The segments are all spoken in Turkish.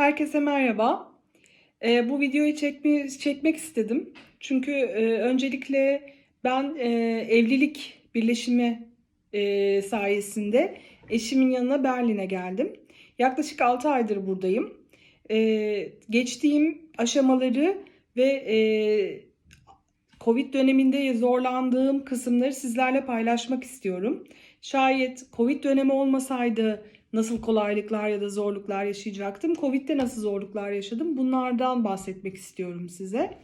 Herkese merhaba. Ee, bu videoyu çekme, çekmek istedim. Çünkü e, öncelikle ben e, evlilik birleşimi e, sayesinde eşimin yanına Berlin'e geldim. Yaklaşık 6 aydır buradayım. Ee, geçtiğim aşamaları ve e, Covid döneminde zorlandığım kısımları sizlerle paylaşmak istiyorum. Şayet Covid dönemi olmasaydı nasıl kolaylıklar ya da zorluklar yaşayacaktım? Covid'de nasıl zorluklar yaşadım? Bunlardan bahsetmek istiyorum size.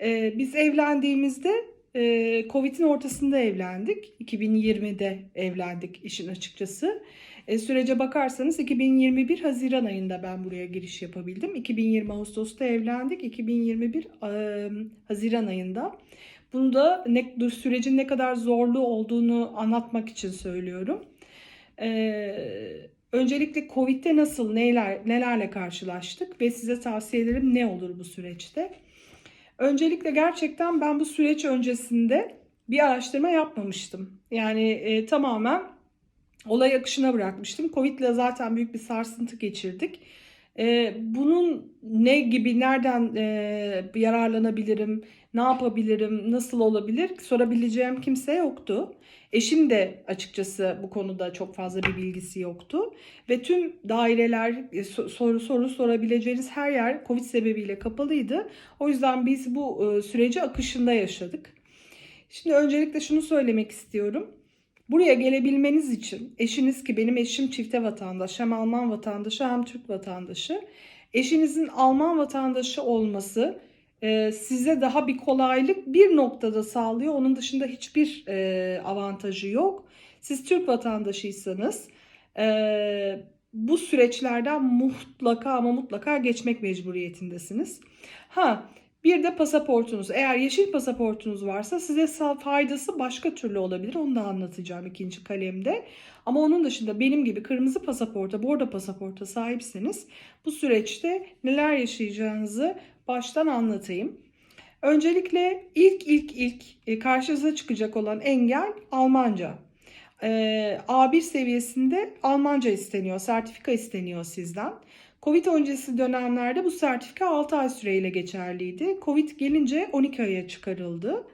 Ee, biz evlendiğimizde e, Covid'in ortasında evlendik. 2020'de evlendik işin açıkçası. E, sürece bakarsanız 2021 Haziran ayında ben buraya giriş yapabildim. 2020 Ağustos'ta evlendik. 2021 e, Haziran ayında. Bunu da ne, sürecin ne kadar zorlu olduğunu anlatmak için söylüyorum. Ee, öncelikle Covid'de nasıl, neler, nelerle karşılaştık ve size tavsiyelerim ne olur bu süreçte? Öncelikle gerçekten ben bu süreç öncesinde bir araştırma yapmamıştım. Yani e, tamamen olay akışına bırakmıştım. Covid ile zaten büyük bir sarsıntı geçirdik. E, bunun ne gibi, nereden e, yararlanabilirim, ne yapabilirim, nasıl olabilir sorabileceğim kimse yoktu. Eşim de açıkçası bu konuda çok fazla bir bilgisi yoktu. Ve tüm daireler, e, soru soru sorabileceğiniz her yer Covid sebebiyle kapalıydı. O yüzden biz bu e, süreci akışında yaşadık. Şimdi öncelikle şunu söylemek istiyorum. Buraya gelebilmeniz için eşiniz ki benim eşim çifte vatandaş hem Alman vatandaşı hem Türk vatandaşı. Eşinizin Alman vatandaşı olması e, size daha bir kolaylık bir noktada sağlıyor. Onun dışında hiçbir e, avantajı yok. Siz Türk vatandaşıysanız e, bu süreçlerden mutlaka ama mutlaka geçmek mecburiyetindesiniz. Ha bir de pasaportunuz. Eğer yeşil pasaportunuz varsa size faydası başka türlü olabilir. Onu da anlatacağım ikinci kalemde. Ama onun dışında benim gibi kırmızı pasaporta, bordo pasaporta sahipseniz bu süreçte neler yaşayacağınızı baştan anlatayım. Öncelikle ilk ilk ilk e, karşınıza çıkacak olan engel Almanca. Ee, A1 seviyesinde Almanca isteniyor, sertifika isteniyor sizden. Covid öncesi dönemlerde bu sertifika 6 ay süreyle geçerliydi. Covid gelince 12 aya çıkarıldı.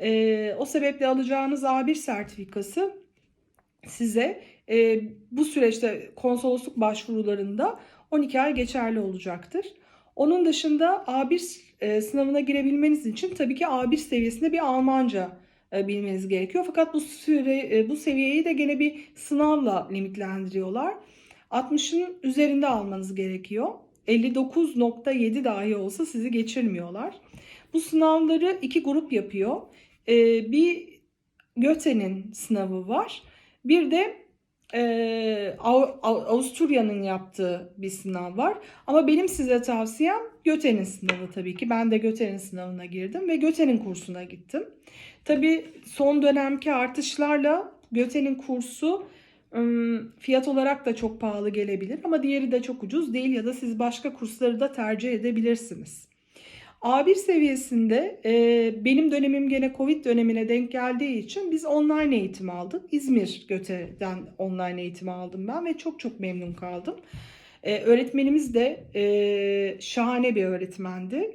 Ee, o sebeple alacağınız A1 sertifikası size e, bu süreçte konsolosluk başvurularında 12 ay geçerli olacaktır. Onun dışında A1 e, sınavına girebilmeniz için tabii ki A1 seviyesinde bir Almanca e, bilmeniz gerekiyor. Fakat bu süre e, bu seviyeyi de gene bir sınavla limitlendiriyorlar. 60'ın üzerinde almanız gerekiyor. 59.7 dahi olsa sizi geçirmiyorlar. Bu sınavları iki grup yapıyor. Ee, bir Göte'nin sınavı var. Bir de e, Avusturya'nın yaptığı bir sınav var. Ama benim size tavsiyem Göte'nin sınavı tabii ki. Ben de Göte'nin sınavına girdim ve Göte'nin kursuna gittim. Tabii son dönemki artışlarla Göte'nin kursu fiyat olarak da çok pahalı gelebilir ama diğeri de çok ucuz değil ya da siz başka kursları da tercih edebilirsiniz. A1 seviyesinde e, benim dönemim gene Covid dönemine denk geldiği için biz online eğitim aldık. İzmir Göte'den online eğitim aldım ben ve çok çok memnun kaldım. E, öğretmenimiz de e, şahane bir öğretmendi.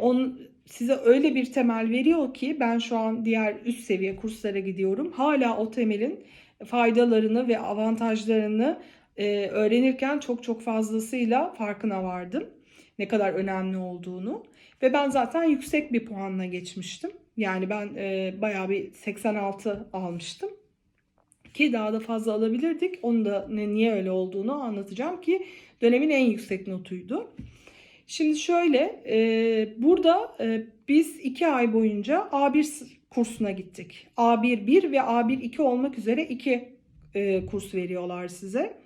On, size öyle bir temel veriyor ki ben şu an diğer üst seviye kurslara gidiyorum. Hala o temelin faydalarını ve avantajlarını e, öğrenirken çok çok fazlasıyla farkına vardım. Ne kadar önemli olduğunu. Ve ben zaten yüksek bir puanla geçmiştim. Yani ben e, bayağı bir 86 almıştım. Ki daha da fazla alabilirdik. Onu da ne, niye öyle olduğunu anlatacağım ki dönemin en yüksek notuydu. Şimdi şöyle e, burada e, biz iki ay boyunca A1 kursuna gittik. A1 1 ve A1 2 olmak üzere iki e, kurs veriyorlar size.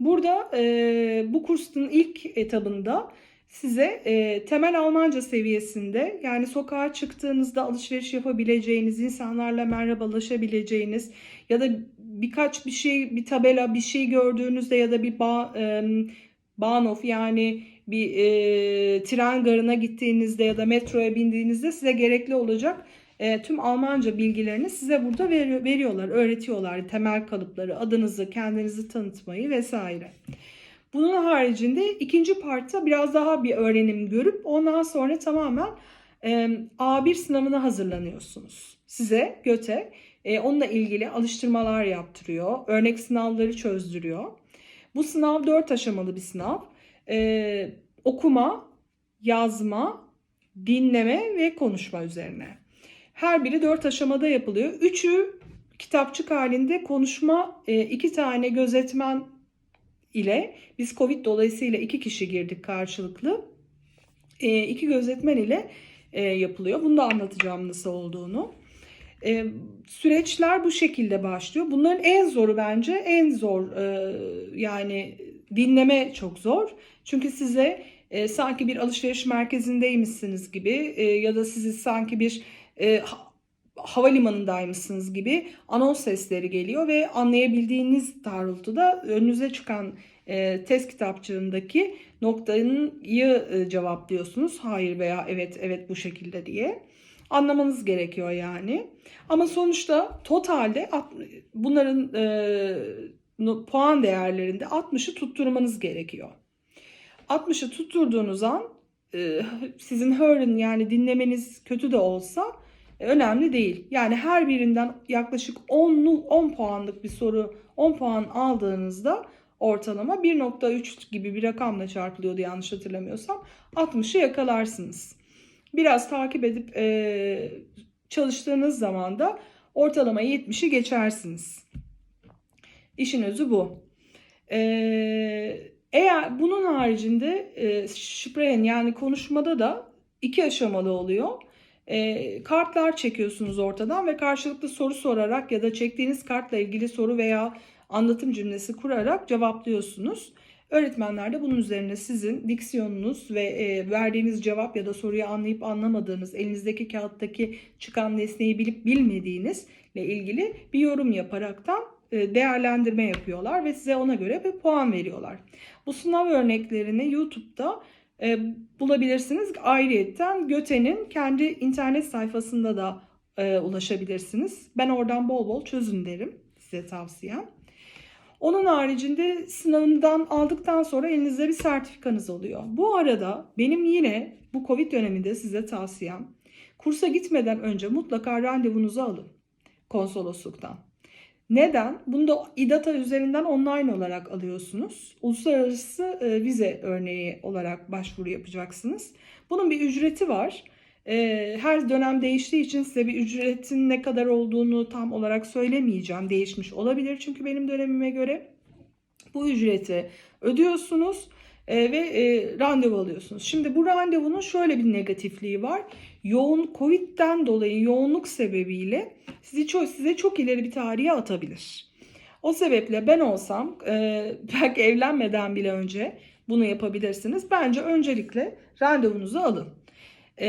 Burada e, bu kursun ilk etabında size e, temel Almanca seviyesinde yani sokağa çıktığınızda alışveriş yapabileceğiniz, insanlarla merhabalaşabileceğiniz ya da birkaç bir şey, bir tabela, bir şey gördüğünüzde ya da bir ba, e, Bahnhof yani bir e, tren garına gittiğinizde ya da metroya bindiğinizde size gerekli olacak e, tüm Almanca bilgilerini size burada veriyor, veriyorlar, öğretiyorlar. Temel kalıpları, adınızı, kendinizi tanıtmayı vesaire. Bunun haricinde ikinci partta biraz daha bir öğrenim görüp ondan sonra tamamen e, A1 sınavına hazırlanıyorsunuz. Size GÖTE e, onunla ilgili alıştırmalar yaptırıyor, örnek sınavları çözdürüyor. Bu sınav dört aşamalı bir sınav. E, okuma, yazma, dinleme ve konuşma üzerine. Her biri dört aşamada yapılıyor. Üçü kitapçık halinde konuşma e, iki tane gözetmen ile biz Covid dolayısıyla iki kişi girdik karşılıklı. E, iki gözetmen ile e, yapılıyor. Bunu da anlatacağım nasıl olduğunu. Süreçler bu şekilde başlıyor. Bunların en zoru bence en zor yani dinleme çok zor. Çünkü size sanki bir alışveriş merkezindeymişsiniz gibi ya da sizi sanki bir e, ha- havalimanındaymışsınız gibi anons sesleri geliyor ve anlayabildiğiniz doğrultuda önünüze çıkan e, test kitapçığındaki noktayı e, cevaplıyorsunuz. Hayır veya evet evet bu şekilde diye. Anlamanız gerekiyor yani. Ama sonuçta totalde bunların e, puan değerlerinde 60'ı tutturmanız gerekiyor. 60'ı tutturduğunuz an e, sizin hear'ın yani dinlemeniz kötü de olsa önemli değil. Yani her birinden yaklaşık 10 10 puanlık bir soru 10 puan aldığınızda ortalama 1.3 gibi bir rakamla çarpılıyordu yanlış hatırlamıyorsam 60'ı yakalarsınız. Biraz takip edip e, çalıştığınız zaman da ortalama 70'i geçersiniz. İşin özü bu. Ee, eğer bunun haricinde e, Sprechen yani konuşmada da iki aşamalı oluyor. E, kartlar çekiyorsunuz ortadan ve karşılıklı soru sorarak ya da çektiğiniz kartla ilgili soru veya anlatım cümlesi kurarak cevaplıyorsunuz. Öğretmenler de bunun üzerine sizin diksiyonunuz ve e, verdiğiniz cevap ya da soruyu anlayıp anlamadığınız, elinizdeki kağıttaki çıkan nesneyi bilip bilmediğinizle ilgili bir yorum yaparaktan e, değerlendirme yapıyorlar ve size ona göre bir puan veriyorlar. Bu sınav örneklerini YouTube'da e, bulabilirsiniz. Ayrıyeten Göte'nin kendi internet sayfasında da e, ulaşabilirsiniz. Ben oradan bol bol çözün derim size tavsiyem. Onun haricinde sınavından aldıktan sonra elinizde bir sertifikanız oluyor. Bu arada benim yine bu Covid döneminde size tavsiyem kursa gitmeden önce mutlaka randevunuzu alın konsolosluktan. Neden? Bunu da İDATA üzerinden online olarak alıyorsunuz. Uluslararası e, vize örneği olarak başvuru yapacaksınız. Bunun bir ücreti var. E, her dönem değiştiği için size bir ücretin ne kadar olduğunu tam olarak söylemeyeceğim. Değişmiş olabilir çünkü benim dönemime göre. Bu ücreti ödüyorsunuz e, ve e, randevu alıyorsunuz. Şimdi bu randevunun şöyle bir negatifliği var. Yoğun Covid'den dolayı yoğunluk sebebiyle sizi çok, size çok ileri bir tarihe atabilir. O sebeple ben olsam e, belki evlenmeden bile önce bunu yapabilirsiniz. Bence öncelikle randevunuzu alın. E,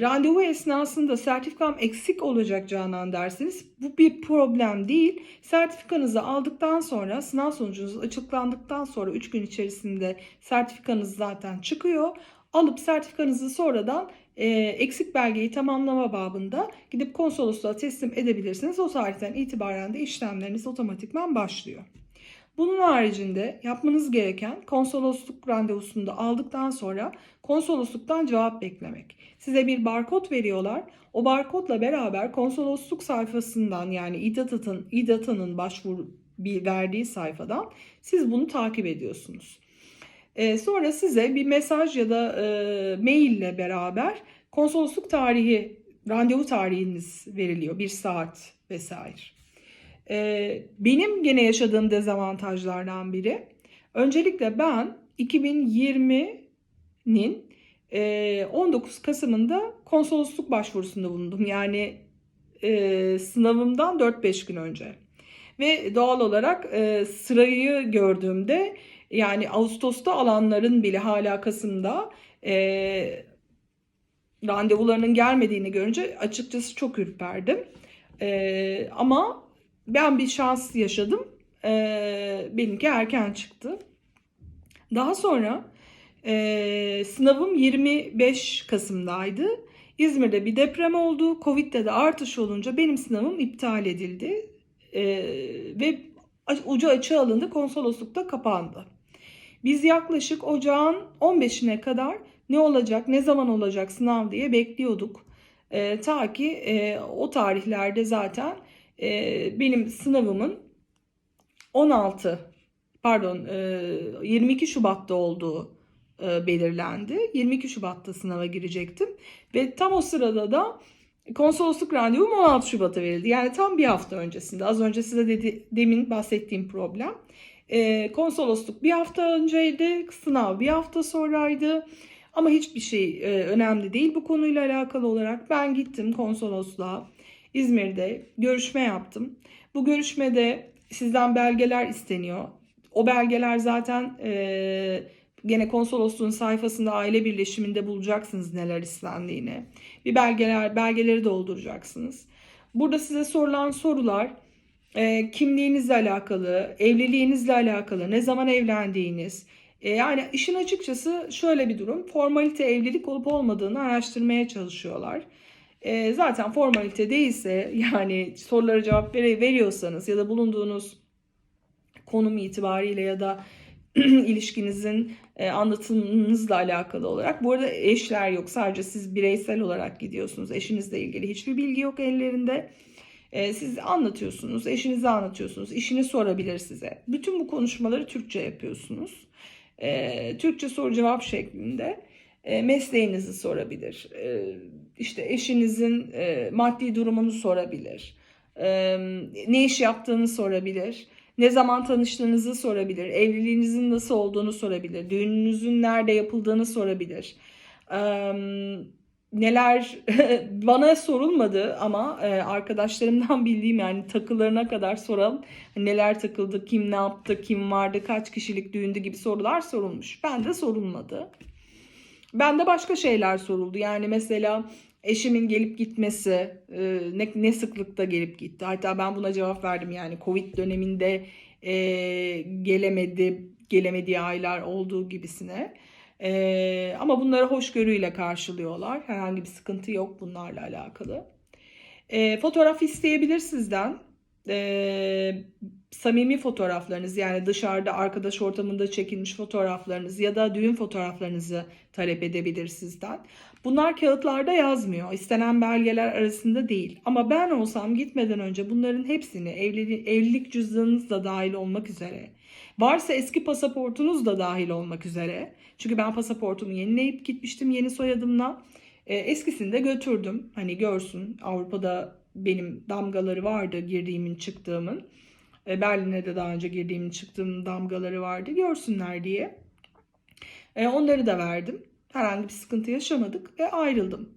randevu esnasında sertifikam eksik olacak Canan derseniz bu bir problem değil. Sertifikanızı aldıktan sonra sınav sonucunuz açıklandıktan sonra 3 gün içerisinde sertifikanız zaten çıkıyor. Alıp sertifikanızı sonradan e, eksik belgeyi tamamlama babında gidip konsolosluğa teslim edebilirsiniz. O tarihten itibaren de işlemleriniz otomatikman başlıyor. Bunun haricinde yapmanız gereken konsolosluk randevusunu aldıktan sonra konsolosluktan cevap beklemek. Size bir barkod veriyorlar. O barkodla beraber konsolosluk sayfasından yani İDATA'nın İDATA'nın başvuru bir verdiği sayfadan siz bunu takip ediyorsunuz. Ee, sonra size bir mesaj ya da e, maille beraber konsolosluk tarihi, randevu tarihiniz veriliyor. Bir saat vesaire. Ee, benim gene yaşadığım dezavantajlardan biri. Öncelikle ben 2020'nin e, 19 Kasım'ında konsolosluk başvurusunda bulundum. Yani e, sınavımdan 4-5 gün önce. Ve doğal olarak e, sırayı gördüğümde yani Ağustos'ta alanların bile hala Kasım'da e, randevularının gelmediğini görünce açıkçası çok ürperdim. E, ama ben bir şans yaşadım. E, benimki erken çıktı. Daha sonra e, sınavım 25 Kasım'daydı. İzmir'de bir deprem oldu. Covid'de de artış olunca benim sınavım iptal edildi. E, ve ucu açığa alındı. Konsoloslukta kapandı. Biz yaklaşık ocağın 15'ine kadar ne olacak, ne zaman olacak sınav diye bekliyorduk. E, ta ki e, o tarihlerde zaten e, benim sınavımın 16 pardon e, 22 Şubat'ta olduğu e, belirlendi. 22 Şubat'ta sınava girecektim ve tam o sırada da konsolosluk randevum 16 Şubat'a verildi. Yani tam bir hafta öncesinde. Az önce size dedi, demin bahsettiğim problem. E, konsolosluk bir hafta önceydi, sınav bir hafta sonraydı. Ama hiçbir şey e, önemli değil bu konuyla alakalı olarak. Ben gittim konsolosluğa İzmir'de görüşme yaptım. Bu görüşmede sizden belgeler isteniyor. O belgeler zaten e, gene konsolosluğun sayfasında aile birleşiminde bulacaksınız neler istendiğini. Bir belgeler belgeleri dolduracaksınız. Burada size sorulan sorular e, kimliğinizle alakalı, evliliğinizle alakalı, ne zaman evlendiğiniz. E, yani işin açıkçası şöyle bir durum. Formalite evlilik olup olmadığını araştırmaya çalışıyorlar. E, zaten formalite değilse yani sorulara cevap veriyorsanız ya da bulunduğunuz konum itibariyle ya da ilişkinizin e, anlatımınızla alakalı olarak. Bu arada eşler yok. Sadece siz bireysel olarak gidiyorsunuz. Eşinizle ilgili hiçbir bilgi yok ellerinde. E, siz anlatıyorsunuz, eşinize anlatıyorsunuz, işini sorabilir size. Bütün bu konuşmaları Türkçe yapıyorsunuz. E, Türkçe soru cevap şeklinde mesleğinizi sorabilir. E, işte eşinizin e, maddi durumunu sorabilir. E, ne iş yaptığını sorabilir. Ne zaman tanıştığınızı sorabilir. Evliliğinizin nasıl olduğunu sorabilir. Düğününüzün nerede yapıldığını sorabilir. E, neler bana sorulmadı ama e, arkadaşlarımdan bildiğim yani takılarına kadar soran neler takıldı, kim ne yaptı, kim vardı, kaç kişilik düğündü gibi sorular sorulmuş. Ben de sorulmadı. Ben de başka şeyler soruldu. Yani mesela eşimin gelip gitmesi, e, ne, ne sıklıkta gelip gitti. Hatta ben buna cevap verdim yani Covid döneminde e, gelemedi, gelemediği aylar olduğu gibisine. E, ama bunları hoşgörüyle karşılıyorlar. Herhangi bir sıkıntı yok bunlarla alakalı. E, fotoğraf isteyebilir sizden. E, samimi fotoğraflarınız yani dışarıda arkadaş ortamında çekilmiş fotoğraflarınız ya da düğün fotoğraflarınızı talep edebilir sizden. Bunlar kağıtlarda yazmıyor. İstenen belgeler arasında değil. Ama ben olsam gitmeden önce bunların hepsini evlilik, evlilik cüzdanınız da dahil olmak üzere. Varsa eski pasaportunuz da dahil olmak üzere. Çünkü ben pasaportumu yenileyip gitmiştim yeni soyadımla. E, eskisini de götürdüm. Hani görsün Avrupa'da benim damgaları vardı girdiğimin çıktığımın. E, Berlin'e de daha önce girdiğimin çıktığım damgaları vardı. Görsünler diye. E, onları da verdim. Herhangi bir sıkıntı yaşamadık ve ayrıldım.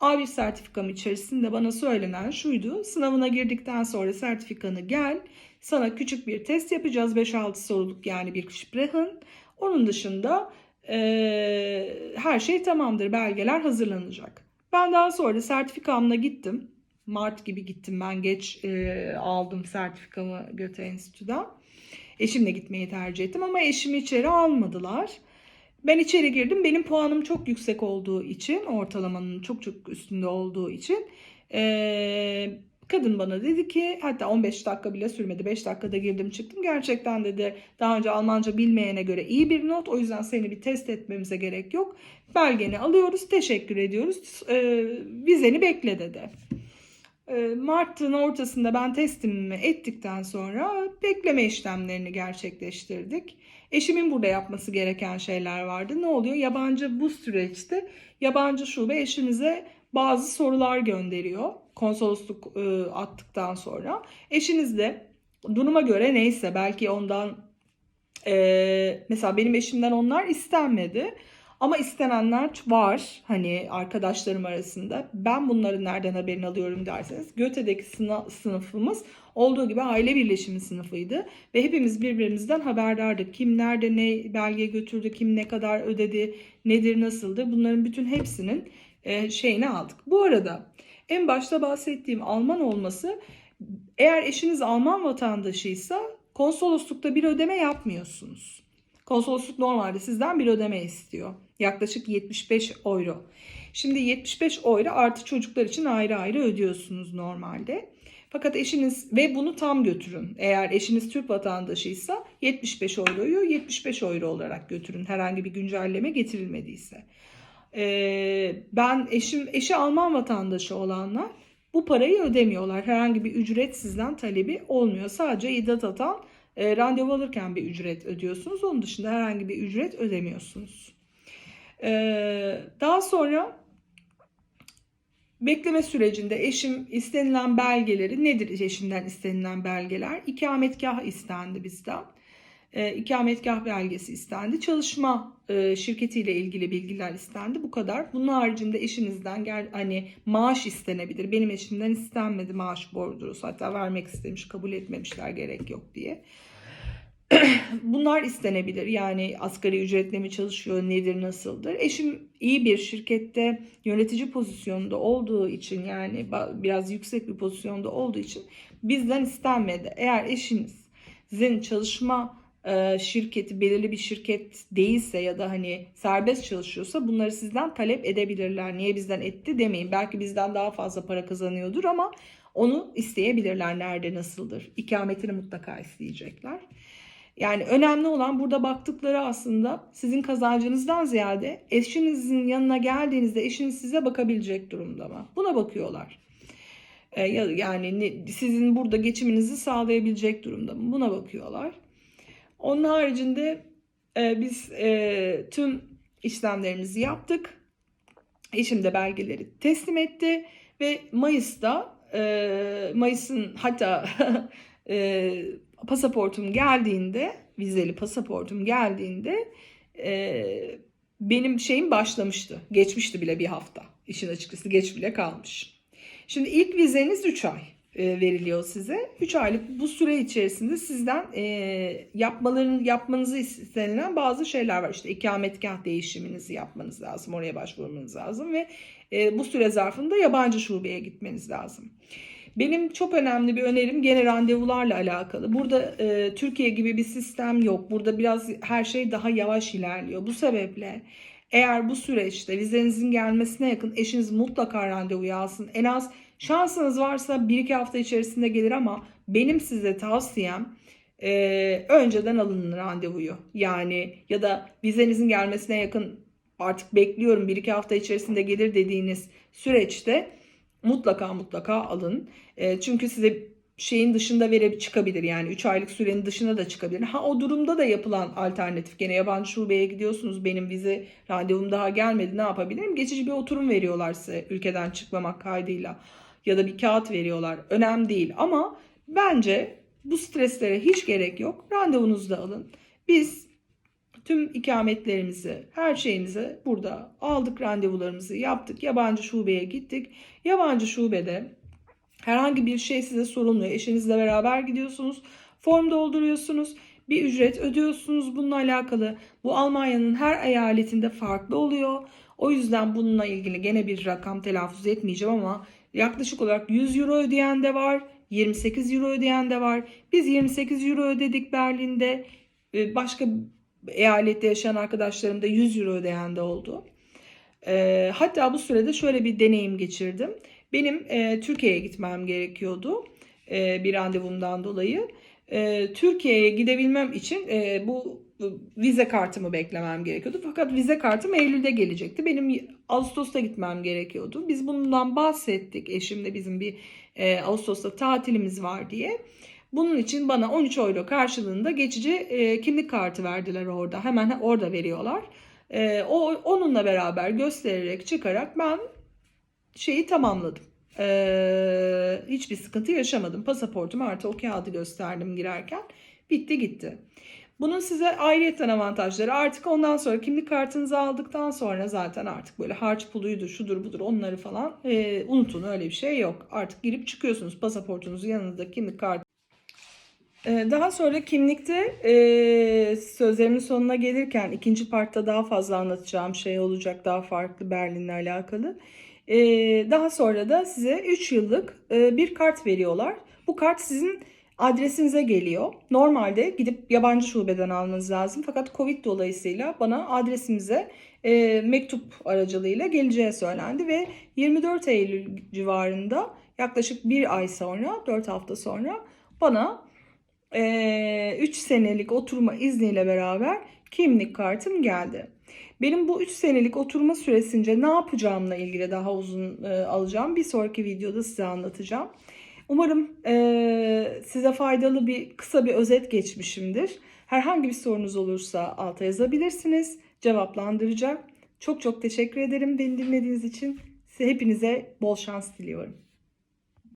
A1 sertifikam içerisinde bana söylenen şuydu. Sınavına girdikten sonra sertifikanı gel. Sana küçük bir test yapacağız. 5-6 soruluk yani bir Sprechen. Onun dışında e, her şey tamamdır. Belgeler hazırlanacak. Ben daha sonra sertifikamla gittim. Mart gibi gittim ben geç e, aldım sertifikamı Göte Enstitü'den. Eşimle gitmeyi tercih ettim ama eşimi içeri almadılar. Ben içeri girdim. Benim puanım çok yüksek olduğu için, ortalamanın çok çok üstünde olduğu için e, kadın bana dedi ki hatta 15 dakika bile sürmedi. 5 dakikada girdim çıktım. Gerçekten dedi daha önce Almanca bilmeyene göre iyi bir not. O yüzden seni bir test etmemize gerek yok. Belgeni alıyoruz. Teşekkür ediyoruz. E, vizeni bekle dedi. E, Mart'ın ortasında ben testimi ettikten sonra bekleme işlemlerini gerçekleştirdik. Eşimin burada yapması gereken şeyler vardı. Ne oluyor? Yabancı bu süreçte yabancı şube eşinize bazı sorular gönderiyor. Konsolosluk e, attıktan sonra. Eşiniz de duruma göre neyse belki ondan e, mesela benim eşimden onlar istenmedi. Ama istenenler var hani arkadaşlarım arasında. Ben bunların nereden haberini alıyorum derseniz Göte'deki sınıf, sınıfımız olduğu gibi aile birleşimi sınıfıydı. Ve hepimiz birbirimizden haberdardık. Kim nerede ne belge götürdü, kim ne kadar ödedi, nedir nasıldı bunların bütün hepsinin e, şeyini aldık. Bu arada en başta bahsettiğim Alman olması eğer eşiniz Alman vatandaşıysa konsoloslukta bir ödeme yapmıyorsunuz. Konsolosluk normalde sizden bir ödeme istiyor. Yaklaşık 75 euro. Şimdi 75 euro artı çocuklar için ayrı ayrı ödüyorsunuz normalde. Fakat eşiniz ve bunu tam götürün. Eğer eşiniz Türk vatandaşıysa 75 euroyu 75 euro olarak götürün. Herhangi bir güncelleme getirilmediyse. Ee, ben eşim eşi Alman vatandaşı olanlar bu parayı ödemiyorlar. Herhangi bir ücret sizden talebi olmuyor. Sadece İDAT atan e, randevu alırken bir ücret ödüyorsunuz. Onun dışında herhangi bir ücret ödemiyorsunuz. Ee, daha sonra bekleme sürecinde eşim istenilen belgeleri nedir eşimden istenilen belgeler? İkametgah istendi bizden. E, ikametgah belgesi istendi. Çalışma e, şirketiyle ilgili bilgiler istendi. Bu kadar. Bunun haricinde eşinizden gel hani maaş istenebilir. Benim eşimden istenmedi maaş bordrosu. Hatta vermek istemiş, kabul etmemişler gerek yok diye. Bunlar istenebilir. Yani asgari ücretle mi çalışıyor, nedir, nasıldır? Eşim iyi bir şirkette yönetici pozisyonda olduğu için yani biraz yüksek bir pozisyonda olduğu için bizden istenmedi. Eğer eşinizin çalışma e, şirketi belirli bir şirket değilse ya da hani serbest çalışıyorsa bunları sizden talep edebilirler. Niye bizden etti demeyin. Belki bizden daha fazla para kazanıyordur ama onu isteyebilirler. Nerede, nasıldır? İkametini mutlaka isteyecekler. Yani önemli olan burada baktıkları aslında sizin kazancınızdan ziyade eşinizin yanına geldiğinizde eşiniz size bakabilecek durumda mı? Buna bakıyorlar. E, ya- Yani sizin burada geçiminizi sağlayabilecek durumda mı? Buna bakıyorlar. Onun haricinde e, biz e, tüm işlemlerimizi yaptık. Eşim de belgeleri teslim etti ve Mayıs'ta Mayıs'ın hatta pasaportum geldiğinde vizeli pasaportum geldiğinde e, benim şeyim başlamıştı. Geçmişti bile bir hafta. İşin açıkçası geç bile kalmış. Şimdi ilk vizeniz 3 ay e, veriliyor size. 3 aylık bu süre içerisinde sizden e, yapmalarını yapmanızı istenilen bazı şeyler var. İşte ikametgah değişiminizi yapmanız lazım. Oraya başvurmanız lazım ve e, bu süre zarfında yabancı şubeye gitmeniz lazım. Benim çok önemli bir önerim gene randevularla alakalı. Burada e, Türkiye gibi bir sistem yok. Burada biraz her şey daha yavaş ilerliyor. Bu sebeple eğer bu süreçte vizenizin gelmesine yakın eşiniz mutlaka randevuyu alsın. En az şansınız varsa 1-2 hafta içerisinde gelir ama benim size tavsiyem e, önceden alın randevuyu. Yani ya da vizenizin gelmesine yakın artık bekliyorum 1-2 hafta içerisinde gelir dediğiniz süreçte mutlaka mutlaka alın. E, çünkü size şeyin dışında verip çıkabilir yani 3 aylık sürenin dışına da çıkabilir. Ha o durumda da yapılan alternatif gene yabancı şubeye gidiyorsunuz benim vize randevum daha gelmedi ne yapabilirim? Geçici bir oturum veriyorlar size ülkeden çıkmamak kaydıyla ya da bir kağıt veriyorlar. Önemli değil ama bence bu streslere hiç gerek yok. Randevunuzu da alın. Biz tüm ikametlerimizi, her şeyimizi burada aldık, randevularımızı yaptık. Yabancı şubeye gittik. Yabancı şubede herhangi bir şey size sorulmuyor. Eşinizle beraber gidiyorsunuz. Form dolduruyorsunuz. Bir ücret ödüyorsunuz bununla alakalı. Bu Almanya'nın her eyaletinde farklı oluyor. O yüzden bununla ilgili gene bir rakam telaffuz etmeyeceğim ama yaklaşık olarak 100 euro ödeyen de var. 28 euro ödeyen de var. Biz 28 euro ödedik Berlin'de. Ee, Başka eyalette yaşayan arkadaşlarım da 100 euro ödeyen de oldu. Ee, hatta bu sürede şöyle bir deneyim geçirdim. Benim e, Türkiye'ye gitmem gerekiyordu e, bir randevumdan dolayı. E, Türkiye'ye gidebilmem için e, bu vize kartımı beklemem gerekiyordu. Fakat vize kartım Eylül'de gelecekti. Benim Ağustos'ta gitmem gerekiyordu. Biz bundan bahsettik. Eşimle bizim bir e, Ağustos'ta tatilimiz var diye. Bunun için bana 13 euro karşılığında geçici e, kimlik kartı verdiler orada. Hemen orada veriyorlar. E, o onunla beraber göstererek çıkarak ben şeyi tamamladım. E, hiçbir sıkıntı yaşamadım. Pasaportumu artı o kağıdı gösterdim girerken. Bitti gitti. Bunun size ayrıyeten avantajları artık ondan sonra kimlik kartınızı aldıktan sonra zaten artık böyle harç puluydu şudur budur onları falan e, unutun öyle bir şey yok. Artık girip çıkıyorsunuz pasaportunuzu yanınızda kimlik kartı. E, daha sonra kimlikte e, sözlerimin sonuna gelirken ikinci partta daha fazla anlatacağım şey olacak daha farklı Berlin'le alakalı. E, daha sonra da size 3 yıllık e, bir kart veriyorlar. Bu kart sizin adresinize geliyor. Normalde gidip yabancı şubeden almanız lazım. Fakat Covid dolayısıyla bana adresimize e, mektup aracılığıyla geleceği söylendi ve 24 Eylül civarında yaklaşık bir ay sonra, 4 hafta sonra bana 3 senelik oturma izniyle beraber kimlik kartım geldi. Benim bu 3 senelik oturma süresince ne yapacağımla ilgili daha uzun e, alacağım. Bir sonraki videoda size anlatacağım. Umarım e, size faydalı bir kısa bir özet geçmişimdir. Herhangi bir sorunuz olursa alta yazabilirsiniz. Cevaplandıracağım. Çok çok teşekkür ederim beni dinlediğiniz için. Size hepinize bol şans diliyorum.